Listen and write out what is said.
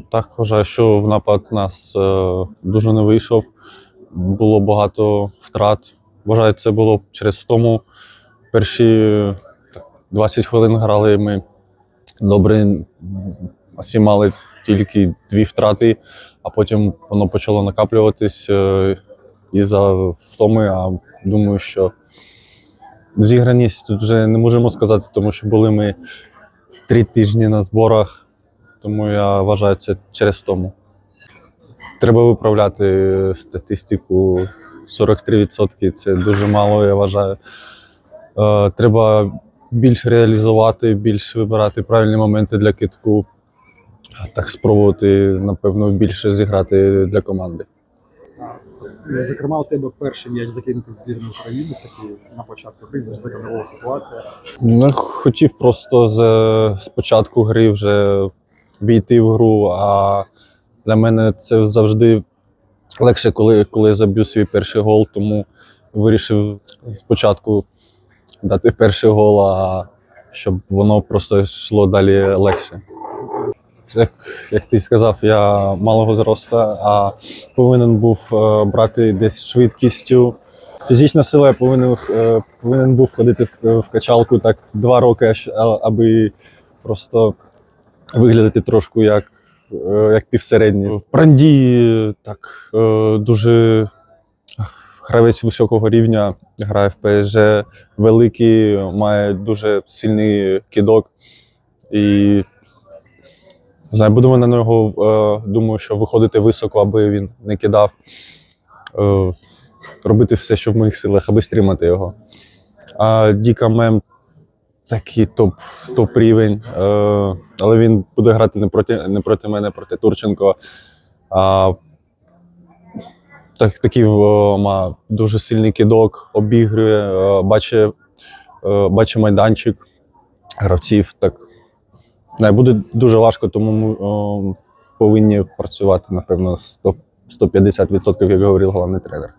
Так вважаю, що в напад нас е, дуже не вийшов. Було багато втрат. Вважаю, це було через втому. Перші 20 хвилин грали ми добре. Всі мали тільки дві втрати, а потім воно почало накаплюватись е, і за втоми. А думаю, що зіграність тут вже не можемо сказати, тому що були ми три тижні на зборах. Тому я вважаю це через тому. Треба виправляти статистику 43% це дуже мало, я вважаю. Е, Треба більш реалізувати, більш вибирати правильні моменти для китку. Так спробувати, напевно, більше зіграти для команди. Ну, Зокрема, у тебе перший м'яч закинути збірну України такий на початку гри, завжди така нова ситуація. Ну, хотів просто з, з початку гри вже війти в гру, а для мене це завжди легше, коли, коли я заб'ю свій перший гол, тому вирішив спочатку дати перший гол, а щоб воно просто йшло далі легше. Як, як ти сказав, я малого зросту, а повинен був е, брати десь швидкістю. Фізична сила я повинен, е, повинен був ходити в, в качалку так два роки, аби просто виглядати трошки як, е, як півсередній. Пранді так е, дуже гравець високого рівня, грає в ПСЖ, великий, має дуже сильний кидок. І знаю, будемо на нього, е, думаю, що виходити високо, аби він не кидав. Робити все, що в моїх силах, аби стримати його. А Діка Мем такий топ, топ рівень. Е, але він буде грати не проти, не проти мене, проти Турченко. А, так, такий о, ма дуже сильний кидок, обігрує, е, бачить, е, бачить майданчик гравців. Так, не, буде дуже важко, тому ми повинні працювати, напевно, 100, 150%, як говорив головний тренер.